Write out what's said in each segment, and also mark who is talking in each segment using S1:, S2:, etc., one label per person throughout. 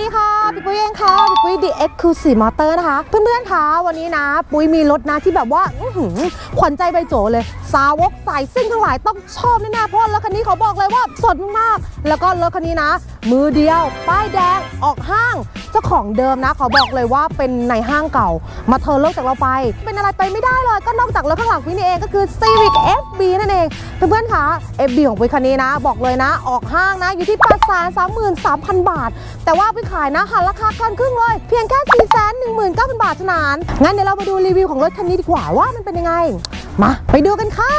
S1: ดีค่ะ พี่ปุ้ยเองค่ะพี่ปุ้ย The Exclusive Motor นะคะ เพื่อนๆคะวันนี้นะ ปุ้ยมีรถนะที่แบบว่าอื้อหือขวัญใจใบโจเลย สาวกสายซิ่งทั้งหลายต้องชอบแน่ๆเพราะรถคันนี้เขาบอกเลยว่าสดมากๆ แล้วก็รถคันนี้นะ มือเดียว ป้ายแดงออกห้าง เจ้าของเดิมนะเขาบอกเลยว่าเป็นในห้างเก่า มาเธอเลิกจากเราไป เป็นอะไรไปไม่ได้เลยก็นอกจากรถข้างหลังปุ้ยนี่เองก็คือ Civic FB นั่นเองเพื่อนๆคะ FB ของปุ้ยคันนี้นะ บอกเลยนะ ออกห้างนะอยู่ที่8 3 3 3 0 0 0บาท แต่ว่าไปขายนะหันราคาเกินครึ่งเลย เพียงแค่4 1 9 0 0 0 บาทเท่านั้น งั้นเดี๋ยวเรามาดูรีวิวของรถคันนี้ดีกว่าว่ามันเป็นยังไง มา ไปดูกันค่ะ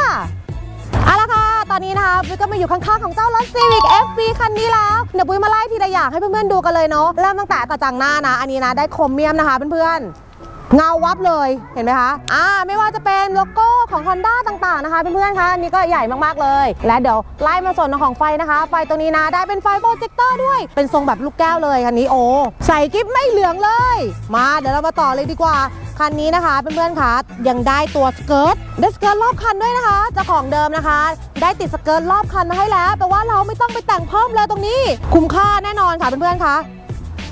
S1: เอาละค่ะ ตอนนี้นะคะปุ้ยก็มาอยู่ข้างๆของเจ้ารถ Civic FB คันนี้แล้วเดี๋ยวปุ้ยมาไล่ทีละอย่างให้เพื่อนๆดูกันเลยเนาะเริ่มตั้งแต่กระจังหน้านะ อันนี้นะได้โครเมียมนะคะเพื่อนๆ เงาวับเลยเห็นไหมคะอ่าไม่ว่าจะเป็นโลโก้ของ Honda ต่างๆนะคะเพื่อนๆคะอันนี้ก็ใหญ่มากๆเลย และเดี๋ยวไล่มาส่วนของไฟนะคะ ไฟตรงนี้นะได้เป็นไฟโปรเจคเตอร์ด้วย เป็นทรงแบบลูกแก้วเลยคันนี้โอ้ใส่กิ๊บไม่เหลืองเลย มาเดี๋ยวเรามาต่อเลยดีกว่าคันนี้นะคะเพื่อนๆคะยังได้ตัวสเกิร์ตได้สเกิร์ตรอบคันด้วยนะคะเจ้าของเดิมนะคะ ได้ติดสเกิร์ตรอบคันมาให้แล้วแปลว่าเราไม่ต้องไปแต่งเพิ่มเลยตรงนี้ คุ้มค่าแน่นอนค่ะเพื่อนๆคะ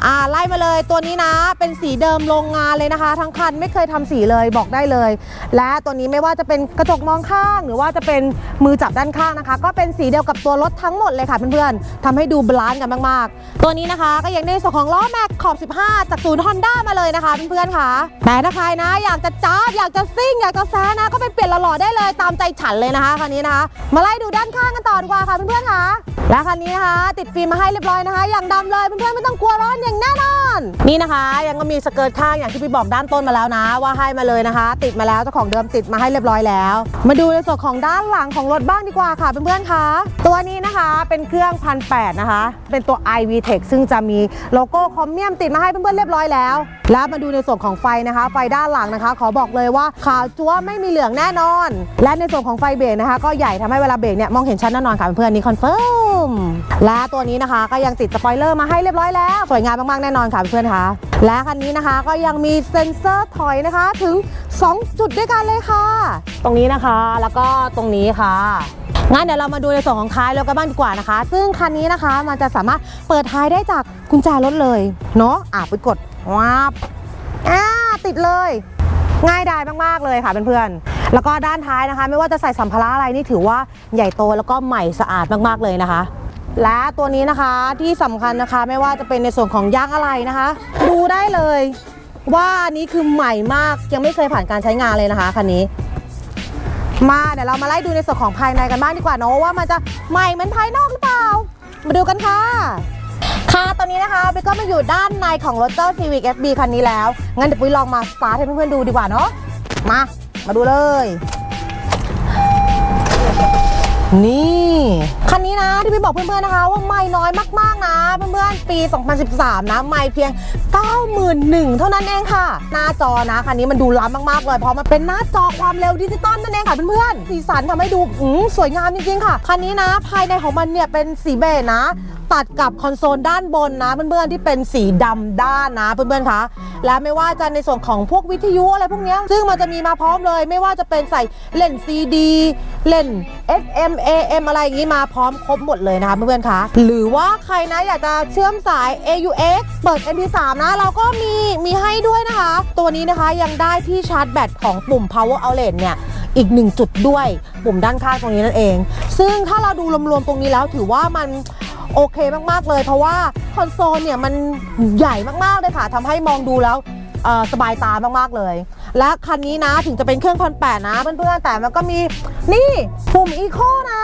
S1: อ่าไล่มาเลยตัวนี้นะ เป็นสีเดิมโรงงานเลยนะคะ ทั้งคันไม่เคยทำสีเลยบอกได้เลย และตัวนี้ไม่ว่าจะเป็นกระจกมองข้าง หรือว่าจะเป็นมือจับด้านข้างนะคะ ก็เป็นสีเดียวกับตัวรถทั้งหมดเลยค่ะเพื่อนๆทำให้ดูบาลานซ์กันมากๆ ตัวนี้นะคะก็ยังได้ส่วนของล้อแม็กขอบ 15 จากศูนย์ฮอนด้ามาเลยนะคะเพื่อนๆค่ะแต่ถ้าใครนะ อยากจะจ้าบอยากจะซิ่งอยากจะแซนะก็ไปเปลี่ยนหล่อๆได้เลยตามใจฉันเลยนะคะคันนี้นะคะมาไล่ดูด้านข้างกันต่อดีกว่าค่ะเพื่อนๆค่ะและคันนี้นะคะติดฟิล์มมาให้เรียบร้อยนะคะ อย่างดำเลยเพื่อนๆไม่ต้องกลัวร้อนอย่างแน่นอน นี่นะคะ ยังก็มีสเกิร์ตข้างอย่างที่พี่บอกด้านต้นมาแล้วนะ ว่าให้มาเลยนะคะ ติดมาแล้วเจ้าของเดิมติดมาให้เรียบร้อยแล้ว มาดูในส่วนของด้านหลังของรถบ้างดีกว่าค่ะเพื่อนๆค่ะตัวนี้นะคะเป็นเครื่องพันแนะคะ เป็นตัว iV Tech ซึ่งจะมีโลโก้คอมเมียมติดมาให้เพื่อนๆเรียบร้อยแล้ว แล้วมาดูในส่วนของไฟนะคะ ไฟด้านหลังนะคะ ขอบอกเลยว่าขาวจั๊วไม่มีเหลืองแน่นอน และในส่วนของไฟเบรกนะคะ ก็ใหญ่ทำให้เวลาเบรกเนี่ยมองเห็นชัดแน่นอนค่ะเพื่อนๆนี่คอนเฟิร์มและตัวนี้นะคะก็ยังติดสปอยเลอร์มาให้เรียบร้อยแล้ว สวยงามมากๆแน่นอนค่ะเพื่อนๆค่ะและคันนี้นะคะก็ยังมีเซ็นเซอร์ถอยนะคะถึง 2 จุดด้วยกันเลยค่ะ ตรงนี้นะคะแล้วก็ตรงนี้ค่ะงั้นเดี๋ยวเรามาดูในส่วนของท้ายรถกันบ้างดีกว่านะคะ ซึ่งคันนี้นะคะมันจะสามารถเปิดท้ายได้จากกุญแจรถเลยเนาะอะไปกดว้าบอ่าติดเลย ง่ายดายมากๆเลยค่ะเพื่อนๆแล้วก็ด้านท้ายนะคะ ไม่ว่าจะใส่สัมภาระอะไรนี่ถือว่าใหญ่โตแล้วก็ใหม่สะอาดมากๆเลยนะคะ และตัวนี้นะคะที่สำคัญนะคะไม่ว่าจะเป็นในส่วนของยางอะไรนะคะ ดูได้เลย ว่าอันนี้คือใหม่มากยังไม่เคยผ่านการใช้งานเลยนะคะคันนี้ มาเดี๋ยวเรามาไล่ดูในส่วนของภายในกันบ้างดีกว่าเนอะว่ามันจะใหม่เหมือนภายนอกหรือเปล่า มาดูกันค่ะค่ะตอนนี้นะคะปิ๊กก็มาอยู่ด้านในของรถเจ้า Civic FB คันนี้แล้ว งั้นเดี๋ยวปุ้ยลองมาสตาร์ทให้เพื่อนๆดูดีกว่าเนาะมา มาดูเลย นี่คันนี้นะที่พี่บอกเพื่อนๆนะคะ ว่าไม่น้อยมากๆนะเพื่อนๆปี 2013 นะไม่เพียง 91,000 เท่านั้นเองค่ะ หน้าจอนะคันนี้มันดูล้ำมากๆเลยเพราะมันเป็นหน้าจอความเร็วดิจิตอลนั่นเองค่ะเพื่อนๆสีสันทำให้ดูสวยงามจริงๆค่ะคันนี้นะภายในของมันเนี่ยเป็นสีเบจนะตัดกับคอนโซลด้านบนนะ เพื่อนๆที่เป็นสีดำด้านนะเพื่อนๆคะและไม่ว่าจะในส่วนของพวกวิทยุอะไรพวกนี้ซึ่งมันจะมีมาพร้อมเลย ไม่ว่าจะเป็นใส่เล่น CD เล่น FM AM อะไรอย่างนี้มาพร้อมครบหมดเลยนะคะเพื่อนๆคะหรือว่าใครนะอยากจะเชื่อมสาย AUX เปิด MP3 นะเราก็มีมีให้ด้วยนะคะ ตัวนี้นะคะยังได้ที่ชาร์จแบตของปุ่ม power outlet เนี่ยอีกหนึ่งจุดด้วยปุ่มด้านข้างตรงนี้นั่นเอง ซึ่งถ้าเราดูรวมๆตรงนี้แล้วถือว่ามันโอเคมากๆเลย เพราะว่าคอนโซลเนี่ยมันใหญ่มากๆเลยค่ะทำให้มองดูแล้วสบายตามากๆเลย และคันนี้นะถึงจะเป็นเครื่องพันแปดนะเพื่อนๆแต่มันก็มีนี่ปุ่มอีโคนะ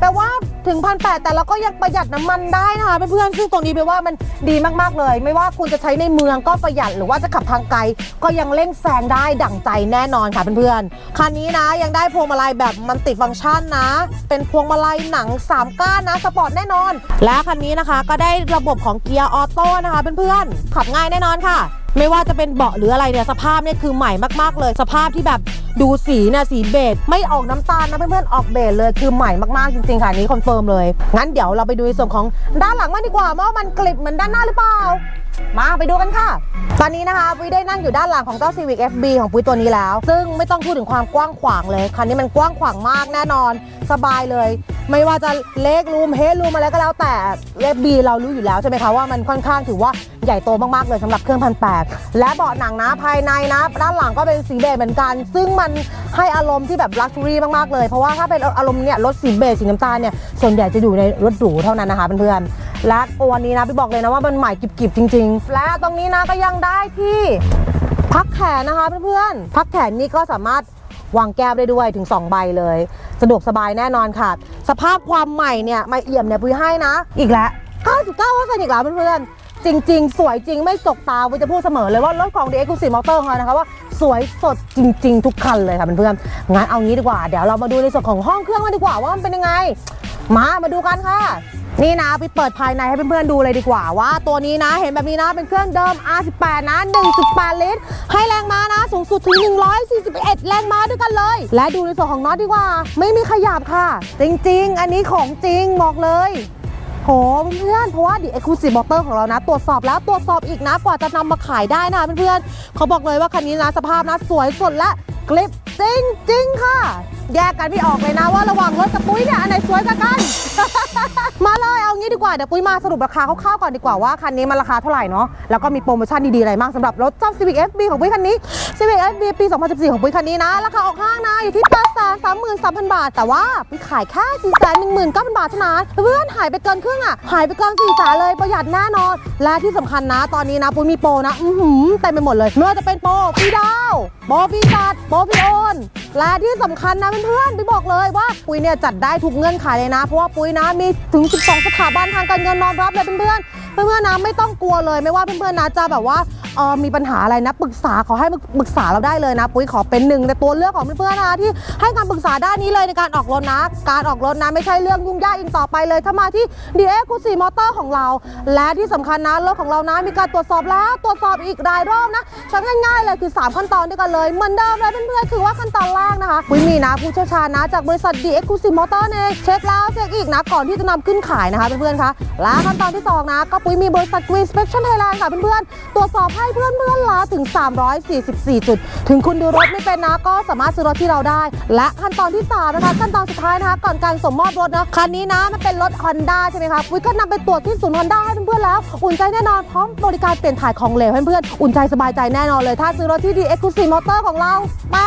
S1: แปลว่าถึงพันแปดแต่เราก็ยังประหยัดน้ำมันได้นะคะเพื่อนๆซึ่งตรงนี้แปลว่ามันดีมากๆเลย ไม่ว่าคุณจะใช้ในเมืองก็ประหยัดหรือว่าจะขับทางไกล ก็ยังเร่งแซงได้ดั่งใจแน่นอนค่ะเพื่อนๆคันนี้นะยังได้พวงมาลัยแบบมันติฟังก์ชันนะ เป็นพวงมาลัยหนัง 3 ก้านนะสปอร์ตแน่นอน และคันนี้นะคะก็ได้ระบบของเกียร์ออโต้นะคะเพื่อนๆขับง่ายแน่นอนค่ะ ไม่ว่าจะเป็นเบาะหรืออะไรเนี่ยสภาพเนี่ยคือใหม่มากๆเลย สภาพที่แบบดูสีนี่ยสีเบจไม่ออกน้ำตาลนะเพื่อนๆออกเบจเลยคือใหม่มากๆจริงๆค่ะอันนี้คอนเฟิร์มเลย งั้นเดี๋ยวเราไปดูในส่วนของด้านหลังมางดีกว่าว่ามันกลิบเหมือนด้านหน้าหรือเปล่า มาไปดูกันค่ะ ตอนนี้นะคะปุ้ยได้นั่งอยู่ด้านหลังของเจ้า Civic FB ของปุ้ยตัวนี้แล้ว ซึ่งไม่ต้องพูดถึงความกว้างขวางเลยคันนี้มันกว้างขวางมากแน่นอน สบายเลย ไม่ว่าจะเล็กรูมเฮดรูมอะไรก็แล้วแต่ FB เรารู้อยู่แล้วใช่ไหมคะว่ามันค่อนข้างถือว่า ญ่โตมากๆเลยสำหรับเครื่องพันแปดและเบาะหนังนะภายในนะ ด้านหลังก็เป็นสีเบจเหมือนกัน ซึ่งมันให้อารมณ์ที่แบบลักชัวรี่มากๆเลย เพราะว่าถ้าเป็นอารมณ์เนี่ยรถสีเบจสีน้ำตาลเนี่ยส่วนใหญ่จะอยู่ในรถหรูเท่านั้นนะคะเพื่อนๆและวันนี้นะพี่บอกเลยนะว่ามันใหม่กิบๆจริง ๆ และตรงนี้นะก็ยังได้ที่พักแขนนะคะเพื่อนๆพักแขนนี่ก็สามารถวางแก้วได้ด้วยถึง 2 ใบเลย สะดวกสบายแน่นอนค่ะ สภาพความใหม่เนี่ยไม่เอี่ยมเนี่ยปุ้ยให้นะ อีกแล้ว 99%อีกแล้วเพื่อนๆ จริง ๆ สวยจริงไม่จกตาปุ้ยจะพูดเสมอเลยว่ารถของ The Exclusive Motor ของเรานะคะว่าสวยสดจริง ๆ ทุกคันเลยค่ะเพื่อนๆงั้นเอางี้ดีกว่าเดี๋ยวเรามาดูในส่วนของห้องเครื่องกันดีกว่าว่ามันเป็นยังไง มามาดูกันค่ะ นี่นะไปเปิดภายในให้เพื่อนๆดูเลยดีกว่าว่า ตัวนี้นะเห็นแบบนี้นะเป็นเครื่องเดิม R18 นะ 1.8 ลิตร ให้แรงม้านะ สูงสุดถึง 141 แรงม้าด้วยกันเลย และดูในส่วนของน็อตดีกว่า ไม่มีขยับค่ะ จริง ๆ อันนี้ของจริงบอกเลย เพื่อนๆเพราะว่าดิเอ็กซ์คลูซีฟมอเตอร์ของเรานะ ตรวจสอบแล้วตรวจสอบอีกนะกว่าจะนำมาขายได้นะเพื่อนๆเขาบอกเลยว่าคันนี้นะสภาพนะสวยสดและ กลิปจริงจริงค่ะ แยกกันไม่ออกเลยนะว่าระหว่างรถกับปุ้ยเนี่ยอันไหนสวยกว่ากัน มาเลยเอางี้ดีกว่าเดี๋ยวปุ้ยมาสรุปราคาคร่าวๆก่อนดีกว่าว่าคันนี้มันราคาเท่าไหร่เนาะแล้วก็มีโปรโมชั่นดีๆอะไรบ้างสำหรับรถเจ้า Civic FB ของปุ้ยคันนี้ Civic FB ปี 2014 ของปุ้ยคันนี้นะราคาออกห้างนะอยู่ที่8 3 3 3 0 0 0 บาท แต่ว่าปุ้ยขายแค่4 1 9 0 0 0 บาทเท่านั้นเพื่อนหายไปเกินครึ่งอะหายไปเกิน4แสนเลยประหยัดแน่นอน และที่สำคัญนะตอนนี้นะปุ้ยมีโปรนะอื้อหือเต็มไปหมดเลยไม่ว่าจะเป็นโปรฟรีดาวโปรฟรีจัดโปรฟรีโอนและที่สำคัญนะเพื่อนๆปุ้ยบอกเลยว่าปุ้ยเนี่ยจัดได้ทุกเงื่อนไขเลยนะ เพราะว่าปุ้ยนะมีถึง 12 สถาบันทางการเงินรองรับเลยเพื่อนๆเพื่อนๆนะไม่ต้องกลัวเลยไม่ว่าเพื่อนๆนะจะแบบว่าเออมีปัญหาอะไรนะปรึกษาขอให้ปรึกษาเราได้เลยนะ ปุ้ยขอเป็นหนึ่งในตัวเลือกของเพื่อนๆนะที่ให้การปรึกษาด้านนี้เลยในการออกรถนะ การออกรถนะไม่ใช่เรื่องยุ่งยากอีกต่อไปเลย ถ้ามาที่ d x คูซีมอเตอร์ของเรา และที่สำคัญนะรถของเรานะมีการตรวจสอบแล้วตรวจสอบอีกรายรอบนะใช้ง่ายๆเลยคือ 3 ขั้นตอนด้วยกันเลยเหมือนเดิมเลยเพื่อนๆคือว่าขั้นตอนแรกนะคะปุ้ยมีนะผู้เชี่ยวชาญนะจากบริษัท d x คูซีมอเตอร์เนี่ยเช็คแล้วเช็คอีกนะก่อนที่จะนำขึ้นขายนะคะเพื่อนๆคะและขั้นตอนที่สองนะ ก็ปุ้ยมีบริษัท Green Inspection Thailand ค่ะเพื่อนๆตรวจสอบให้เพื่อนๆละถึง 344 จุด ถึงคุณดูรถไม่เป็นนะก็สามารถซื้อรถที่เราได้ และขั้นตอนที่3นะคะขั้นตอนสุดท้ายนะคะก่อนการส่งมอบรถนะคันนี้นะมันเป็นรถ Honda ใช่ไหมคะปุ้ยก็นำไปตรวจที่ศูนย์ Honda ให้เพื่อนๆแล้วอุ่นใจแน่นอนพร้อมบริการเปลี่ยนถ่ายของเหลวให้เพื่อนๆอุ่นใจสบายใจแน่นอนเลย ถ้าซื้อรถที่ดี Exclusive Motor ของเรามา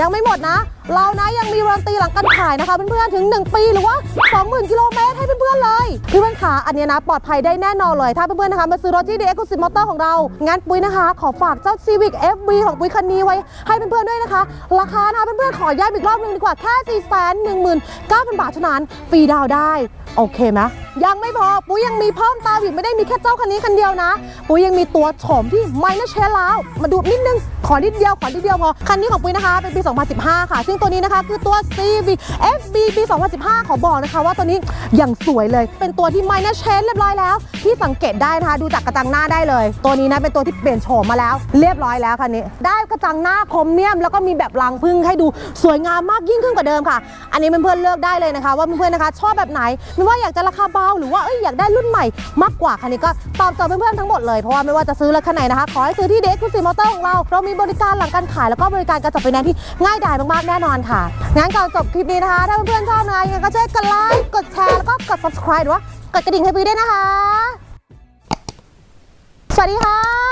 S1: ยังไม่หมดนะ เรานะยังมีวารันตีหลังการขายนะคะเพื่อนๆถึง 1 ปีหรือว่า 20,000 กิโลเมตรให้ เพื่อนๆเพื่อนขาอันเนี้ยนะ ปลอดภัยได้แน่นอนเลย ถ้าเพื่อนๆนะคะมาซื้อรถที่ The Exclusive Motor ของเรา งั้นปุ้ยนะคะ ขอฝากเจ้า Civic FV ของปุ้ยคันนี้ไว้ให้เพื่อนๆด้วยนะคะ ราคานะคะเพื่อนๆขอย้ำอีกรอบหนึงดีกว่าแค่419,000 บาทเท่านั้นฟรีดาวได้โอเคไหมยังไม่พอปุ้ยยังมีเพิ่มตามอีกไม่ได้มีแค่เจ้าคันนี้คันเดียวนะปุ้ยยังมีตัวโฉมที่ไม่น่าเชื่อแล้วมาดูนิดนึง ขอนิดเดียว ขอนิดเดียวพอคันนี้ของปุ้ยนะคะ เป็นปี 2015 ค่ะ ซึ่งตัวนี้นะคะคือตัว CV FB ปี 2015 ขอบอกนะคะว่าตัวนี้อย่างสวยเลย เป็นตัวที่ไม่น่าเชนเรียบร้อยแล้ว ที่สังเกตได้นะคะดูจากกระจังหน้าได้เลย ตัวนี้นะเป็นตัวที่เปลี่ยนโฉมมาแล้ว เรียบร้อยแล้วคันนี้ ได้กระจังหน้าคมเนียมแล้วก็มีแบบรังพึ่งให้ดูสวยงามมากยิ่งขึ้นกว่าเดิมค่ะ อันนี้เพื่อนๆเลือกได้เลยนะคะ ว่าเพื่อนๆนะคะ ชอบแบบไหน ไม่ว่าอยากจะราคาเบาหรือว่าเอ้ยอยากได้รุ่นใหม่มากกว่าคันนี้ก็ตอบโจทย์เพื่อนๆทั้งหมดเลยเพราะว่าไม่ว่าจะซื้อรถคันไหนนะคะขอให้ซื้อที่เด็กคูซีมอเตอร์ของเราเรามีบริการหลังการขายแล้วก็บริการการจัดไฟแนนซ์ที่ง่ายดายมากๆแน่นอนค่ะงั้นก่อนจบคลิปนี้นะคะถ้าเพื่อนๆชอบนะยังไงก็ช่วยกดไลค์กดแชร์แล้วก็กด subscribe หรือว่ากดกระดิ่งให้พี่ด้วยนะคะ สวัสดีค่ะ